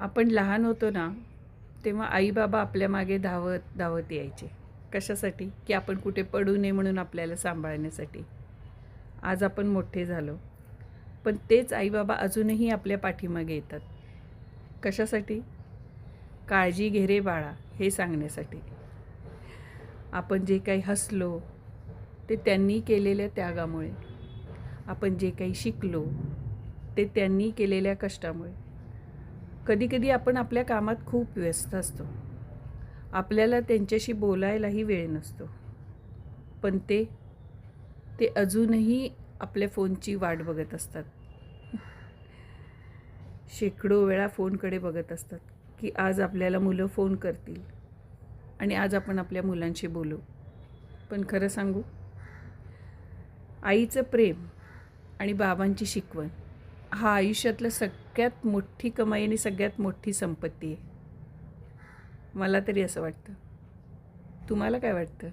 आपण लहान होतो ना तेव्हा आईबाबा आपल्या मागे धावत धावत यायचे. कशासाठी? की आपण कुठे पडू नये म्हणून आपल्याला सांभाळण्यासाठी. आज आपण मोठे झालो. पण तेच आईबाबा अजूनही आपल्या पाठीमागे येतात. कशासाठी? काळजी घे रे बाळा हे सांगण्यासाठी. आपण जे काही हसलो ते त्यांनी केलेल्या त्यागामुळे. आपण जे काही शिकलो ते त्यांनी केलेल्या कष्टामुळे. कधीकधी आपण आपल्या कामात खूप व्यस्त असतो. आपल्याला त्यांच्याशी बोलायलाही वेळ नसतो. पण ते ते अजूनही आपल्या फोनची वाट बघत असतात. शेकडो वेळा फोनकडे बघत असतात की आज आपल्याला मुलं फोन करतील आणि आज आपण आपल्या मुलांशी बोलू. पण खरं सांगू आईचं प्रेम आणि बाबांची शिकवण हा आयुष्यातलं सगळ्यात मोठी कमाई आणि सगळ्यात मोठी संपत्ती आहे. मला तरी असं वाटतं. तुम्हाला काय वाटतं?